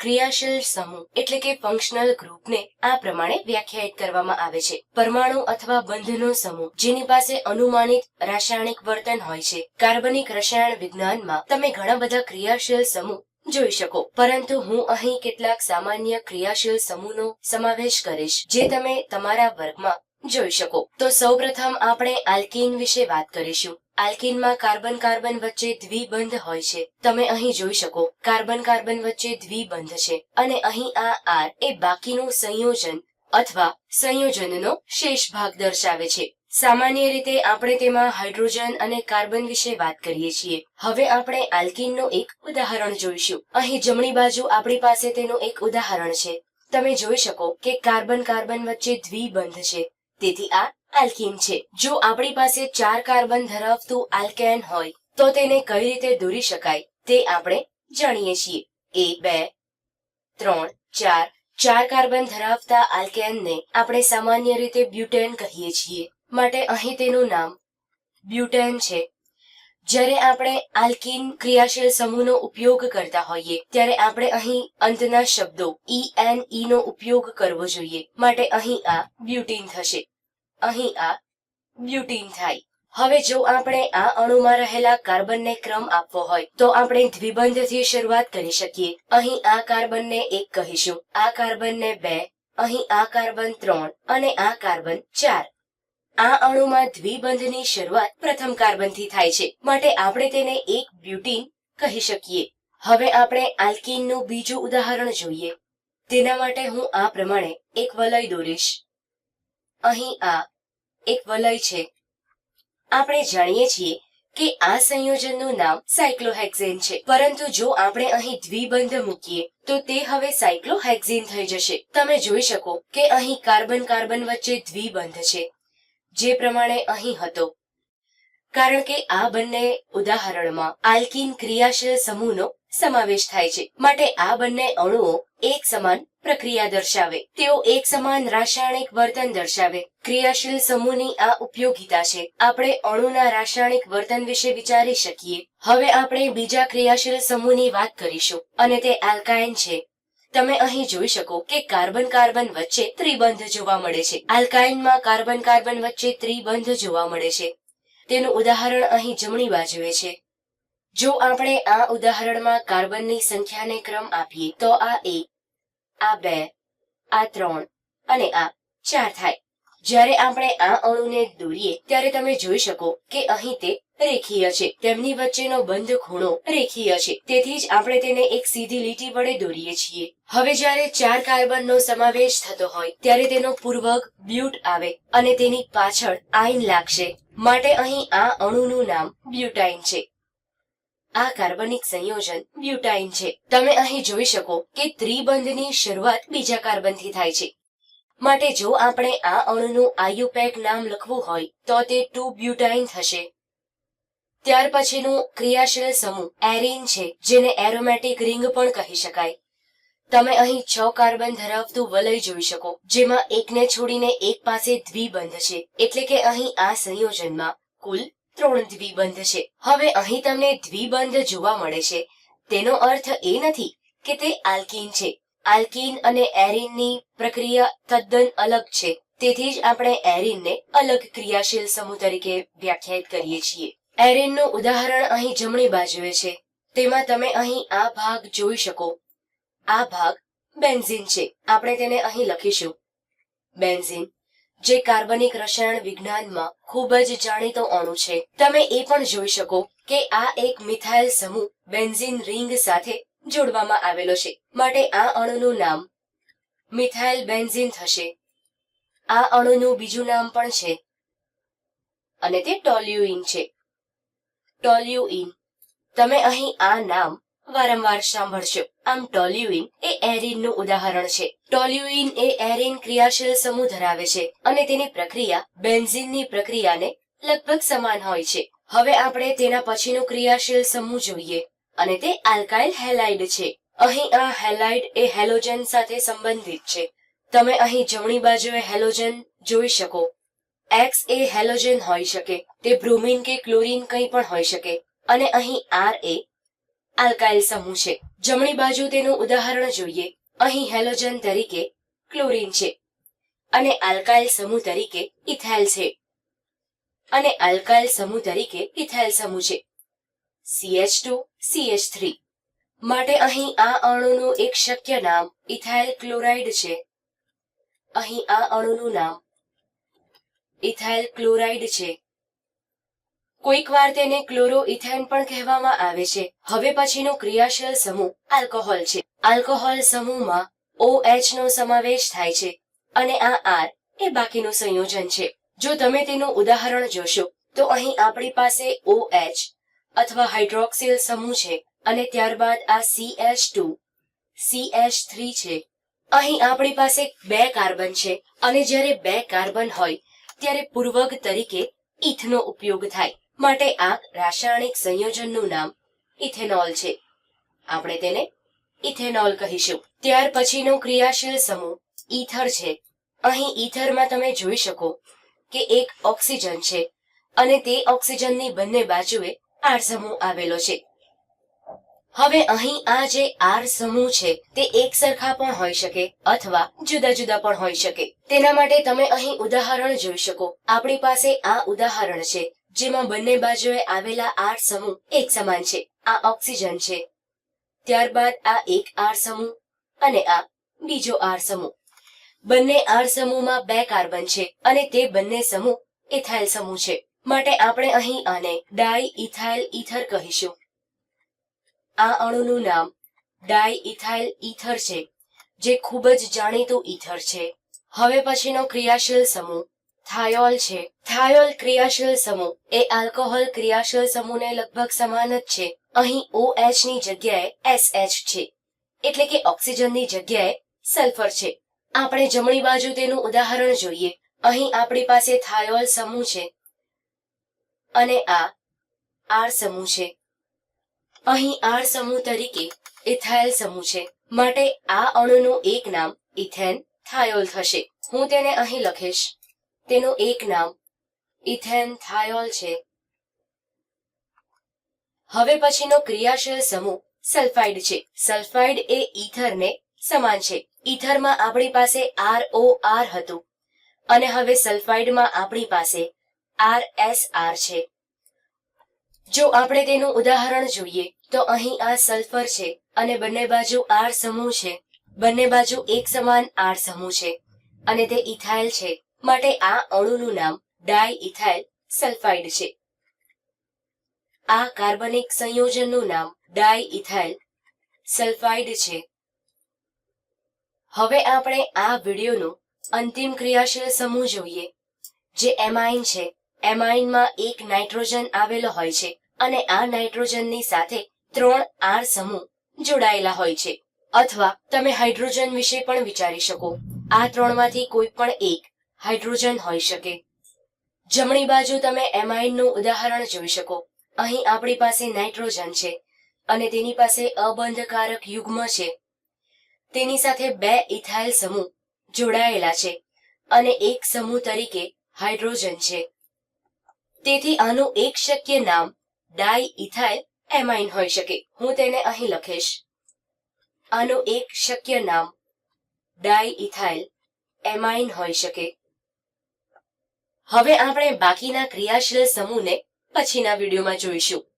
ક્રિયાશીલ સમૂહ, એટલે કે ફંક્શનલ ગ્રુપને આ પ્રમાણે વ્યાખ્યાયિત કરવામાં આવે છે. પરમાણુ અથવા બંધનો સમૂહ, જેની પાસે અનુમાનિત રાસાયણિક વર્તન હોય છે. કાર્બનિક રસાયણ વિજ્ઞાનમાં તમે ઘણા બધા ક્રિયાશીલ સમૂહ જોઈ શકો. પરંતુ હું અહીં કેટલાક સામાન્ય ક્રિયાશીલ સમૂહનો સમાવેશ કરીશ, જે તમે તમારા વર્ગમાં જોઈ શકો. તો સૌપ્રથમ આપણે આલ્કીન વિશે વાત કરીશું. આલ્કીનમાં કાર્બન કાર્બન વચ્ચે દ્વિબંધ હોય છે. તમે અહીં જોઈ શકો, કાર્બન કાર્બન વચ્ચે દ્વિબંધ છે અને અહીં આ આર એ બાકીનું સંયોજન અથવા સંયોજનનો શેષ ભાગ દર્શાવે છે. સામાન્ય રીતે આપણે તેમાં હાઇડ્રોજન અને કાર્બન વિશે વાત કરીએ છીએ. હવે આપણે આલ્કીનનું એક ઉદાહરણ જોઈશું. અહીં જમણી બાજુ આપણી પાસે તેનું એક ઉદાહરણ છે. તમે જોઈ શકો કે કાર્બન કાર્બન વચ્ચે દ્વિબંધ છે. તેથી આ આલ્કીન છે. જો આપણી પાસે ચાર કાર્બન ધરાવતું આલ્કેન હોય, તો તેને કઈ રીતે દોરી શકાય તે આપણે જાણીએ છીએ. એ, બે, ત્રણ, ચાર. ચાર કાર્બન ધરાવતા આલ્કેનને આપણે સામાન્ય રીતે બ્યુટેન કહીએ છીએ. માટે અહીં તેનું નામ બ્યુટેન છે. જ્યારે આપણે આલ્કિન ક્રિયાશીલ સમૂહનો ઉપયોગ કરતા હોઈએ, ત્યારે આપણે અહીં અંતના શબ્દો ઈ એન ઈ નો ઉપયોગ કરવો જોઈએ. માટે અહીં આ બ્યુટીન થશે. અહીં આ બ્યુટીન થાય. હવે જો આપણે આ અણુમાં રહેલા કાર્બનને ક્રમ આપવો હોય, તો આપણે દ્વિબંધથી શરૂઆત કરી શકીએ. અહીં આ કાર્બનને એક કહીશું. આ કાર્બનને બે, અહીં આ કાર્બન ત્રણ અને આ કાર્બન ચાર. આ અણુમાં દ્વિબંધની શરૂઆત પ્રથમ કાર્બનથી થાય છે. માટે આપણે તેને એક બ્યુટીન કહી શકીએ. હવે આપણે આલ્કીનનું બીજું ઉદાહરણ જોઈએ. તેના માટે હું આ પ્રમાણે એક વલય દોરીશ. અહીં આ એક વલય છે. આપણે જાણીએ છીએ કે આ સંયોજનનું નામ સાયક્લોહેક્ઝેન છે. પરંતુ જો આપણે અહીં દ્વિબંધ મૂકીએ, તો તે હવે સાયક્લોહેક્ઝેન થઈ જશે. તમે જોઈ શકો કે અહીં કાર્બન કાર્બન વચ્ચે દ્વિબંધ છે. જે પ્રમાણે અહીં હતો. કારણ કે આ બંને ઉદાહરણમાં આલ્કીન ક્રિયાશીલ સમૂહનો સમાવેશ થાય છે. માટે આ બંને અણુઓ એક સમાન પ્રક્રિયા દર્શાવે. તેઓ એક સમાન રાસાયણિક વર્તન દર્શાવે. ક્રિયાશીલ સમૂહની આ ઉપયોગિતા છે. આપણે અણુના રાસાયણિક વર્તન વિશે વિચારી શકીએ. હવે આપણે બીજા ક્રિયાશીલ સમૂહની વાત કરીશું. અને તે આલ્કાઇન છે. તમે અહીં જોઈ શકો કે કાર્બન કાર્બન વચ્ચે ત્રિબંધ જોવા મળે છે. આલ્કાઇનમાં કાર્બન કાર્બન વચ્ચે ત્રિબંધ જોવા મળે છે. તેનું ઉદાહરણ અહીં જમણી બાજુએ છે. જો આપણે આ ઉદાહરણમાં કાર્બનની સંખ્યાને ક્રમ આપીએ, તો આ એક આ બે, આ ત્રણ અને આ ચાર થાય. જ્યારે આપણે આ અણુને દોરીએ, ત્યારે તમે જોઈ શકો કે અહીં તે રેખીય છે. તેમની વચ્ચેનો બંધ ખૂણો રેખીય છે. તેથી જ આપણે તેને એક સીધી લીટી વડે દોરીએ છીએ. હવે જ્યારે ચાર કાર્બનનો સમાવેશ થતો હોય, ત્યારે તેનો પૂર્વક બ્યુટ આવે અને તેની પાછળ આઈન લાગશે. માટે અહીં આ અણુનું નામ બ્યુટાઇન છે. આ કાર્બનિક સંયોજન બ્યુટાઇન છે. તમે અહીં જોઈ શકો કે ત્રિબંધની શરૂઆત બીજા કાર્બનથી થાય છે. માટે જો આપણે આ અણુનું આયુપેક નામ લખવું હોય, તો તે ટુ બ્યુટાઇન થશે. ત્યાર પછીનું ક્રિયાશીલ સમૂહ એરિન છે, જેને એરોમેટિક રિંગ પણ કહી શકાય. તમે અહીં છ કાર્બન ધરાવતું વલય જોઈ શકો, જેમાં એકને છોડીને એક પાસે દ્વિબંધ છે, એટલે કે અહીં આ સંયોજનમાં કુલ ત્રણ દ્વિબંધ છે. હવે અહીં તમને દ્વિબંધ જોવા મળે છે. તેનો અર્થ એ નથી કે તે આલ્કીન છે. આલ્કીન અને એરિનની પ્રક્રિયા તદ્દન અલગ છે. તેથી જ આપણે એરિનને અલગ ક્રિયાશીલ સમૂહ તરીકે વ્યાખ્યાયિત કરીએ છીએ. એરિનનું ઉદાહરણ અહીં જમણી બાજુએ છે. તેમાં તમે અહીં આ ભાગ જોઈ શકો. આ ભાગ બેન્ઝીન છે. આપણે તેને અહીં લખીશું. બેન્ઝીન, જે કાર્બનિક રસાયણ વિજ્ઞાનમાં ખૂબ જ જાણીતો અણુ છે. તમે એ પણ જોઈ શકો કે આ એક મિથાઇલ સમૂહ બેન્ઝીન રિંગ સાથે જોડવામાં આવેલો છે. માટે આ અણુનું નામ મિથાઇલ બેન્ઝીન થશે. આ અણુનું બીજું નામ પણ છે. અને તે ટોલ્યુઇન છે. ટોલ્યુઇન. તમે અહીં આ નામ વારંવાર સાંભળશો. આમ ટોલ્યુઇન એ એરિનનું ઉદાહરણ છે. ટોલ્યુઇન એ એરિન ક્રિયાશીલ સમૂહ ધરાવે છે અને તેની પ્રક્રિયા બેન્ઝીનની પ્રક્રિયાને લગભગ સમાન હોય છે. હવે આપણે તેના પછીનું ક્રિયાશીલ સમૂહ જોઈએ અને તે આલ્કાઇલ હેલાઇડ છે. અહીં આ હેલાઇડ એ હેલોજન સાથે સંબંધિત છે. તમે અહીં જમણી બાજુએ હેલોજન જોઈ શકો. એક્સ એ હેલોજન હોઈ શકે, તે બ્રોમિન કે ક્લોરીન કંઈ પણ હોઈ શકે. અને અહીં આર એ આલ્કાઇલ સમૂહ છે. જમણી બાજુ તેનું ઉદાહરણ જોઈએ. અહીં હેલોજન તરીકે ક્લોરીન છે. અને આલ્કાઇલ સમૂહ તરીકે ઇથાઇલ છે. અને આલ્કાઇલ સમૂહ તરીકે ઇથાઇલ સમૂહ છે. CH2 CH3 માટે અહીં આ અણુનું એક શક્ય નામ ઇથાઇલ ક્લોરાઇડ છે. અહીં આ અણુનું નામ ઇથાઇલ ક્લોરાઇડ છે. કોઈક વાર તેને ક્લોરો ઇથેન પણ કહેવામાં આવે છે. હવે પછીનો ક્રિયાશીલ સમૂહ આલ્કોહોલ છે. આલ્કોહોલ સમૂહમાં OH નો સમાવેશ થાય છે અને આ R એ બાકીનું સંયોજન છે. જો તમે તેનું ઉદાહરણ જોશો, તો અહીં આપણી પાસે OH અથવા હાઇડ્રોક્સિલ સમૂહ છે અને ત્યારબાદ આ CH2 CH3 છે. અહીં આપણી પાસે બે કાર્બન છે અને જ્યારે બે કાર્બન હોય ત્યારે પૂર્વક તરીકે ઇથનો ઉપયોગ થાય. માટે આ રાસાયણિક સંયોજનનું નામ ઇથેનોલ છે. આપણે તેને ઇથેનોલ કહીશું. ત્યાર પછીનો ક્રિયાશીલ સમૂહ ઈથર છે. અહીં ઈથરમાં તમે જોઈ શકો કે એક ઓક્સિજન છે અને તે ઓક્સિજનની બંને બાજુએ આર સમૂહ આવેલો છે. હવે અહીં આ જે આર સમૂહ છે, તે એક સરખા પણ હોઈ શકે, અથવા જુદા જુદા પણ હોઈ શકે. તેના માટે તમે અહીં ઉદાહરણ જોઈ શકો. આપણી પાસે આ ઉદાહરણ છે, જેમાં બંને બાજુએ આવેલા આર સમૂહ એક સમાન છે. આ ઓક્સિજન છે. ત્યારબાદ આ એક આર સમૂહ અને આ બીજો આર સમૂહ. બંને આર સમૂહમાં બે કાર્બન છે અને તે બંને સમૂહ ઇથાઇલ સમૂહ છે. માટે આપણે અહીં આને ડાઈ ઇથાઇલ ઇથર કહીશું. આ અણુનું નામ ડાય ઇથાઇલ ઇથર છે, જે ખૂબ જ જાણીતું ઇથર છે. હવે પછીનો ક્રિયાશીલ સમૂહ થાયોલ છે. થાયોલ ક્રિયાશીલ સમૂહ એ આલ્કોહોલ ક્રિયાશીલ સમૂહને લગભગ સમાન જ છે. અહીં OH ની જગ્યાએ SH છે, એટલે કે ઓક્સિજનની જગ્યાએ સલ્ફર છે. આપણે જમણી બાજુ તેનું ઉદાહરણ જોઈએ. અહીં આપણી પાસે થાયોલ સમૂહ છે અને આ આર સમૂહ છે. અહીં આર સમૂહ તરીકે ઇથાઇલ સમૂહ છે. માટે આ અણુનું એક નામ ઇથેન થાયોલ થશે. હું તેને અહીં લખીશ. તેનું એક નામ ઇથેન થાયોલ છે. હવે પછીનો ક્રિયાશીલ સમૂહ સલ્ફાઇડ છે. સલ્ફાઇડ એ ઈથરને સમાન છે. ઈથરમાં આપણી પાસે આર ઓ આર હતું. અને હવે સલ્ફાઇડમાં આપણી પાસે આર એસ આર છે. જો આપણે તેનું ઉદાહરણ જોઈએ તો અહીં આ સલ્ફર છે અને બંને બાજુ આર સમૂહ છે. બંને બાજુ એક સમાન આર સમૂહ છે અને તે ઇથાઇલ છે. માટે આ અણુનું નામ ડાય ઇથાઇલ સલ્ફાઇડ છે. આ કાર્બનિક સંયોજનનું નામ ડાય ઇથાઇલ સલ્ફાઇડ છે. હવે આપણે આ વિડીયોનો અંતિમ ક્રિયાશીલ સમૂહ જોઈએ, જે એમાઇન છે. એમાઇનમાં એક નાઇટ્રોજન આવેલો હોય છે અને આ નાઇટ્રોજનની સાથે ત્રણ આર સમૂહ જોડાયેલા હોય છે. અથવા તમે હાઇડ્રોજન વિશે પણ વિચારી શકો. આ ત્રણમાંથી કોઈ પણ એક હાઇડ્રોજન હોઈ શકે. જમણી બાજુ તમે એમાઇનનું ઉદાહરણ જોઈ શકો. અહીં આપણી પાસે નાઇટ્રોજન છે અને તેની પાસે અબંધકારક યુગ્મ છે. તેની સાથે બે ઇથાઇલ સમૂહ જોડાયેલા છે અને એક સમૂહ તરીકે હાઇડ્રોજન છે. તેથી આનું એક શક્ય નામ ડાય ઇથાઇલ એમાઇન હોઈ શકે. હું તેને અહીં લખીશ. આનું એક શક્ય નામ ડાઈ ઇથાઇલ એમાઇન હોઈ શકે. હવે આપણે બાકીના ક્રિયાશીલ સમૂહને પછીના વિડીયોમાં જોઈશું.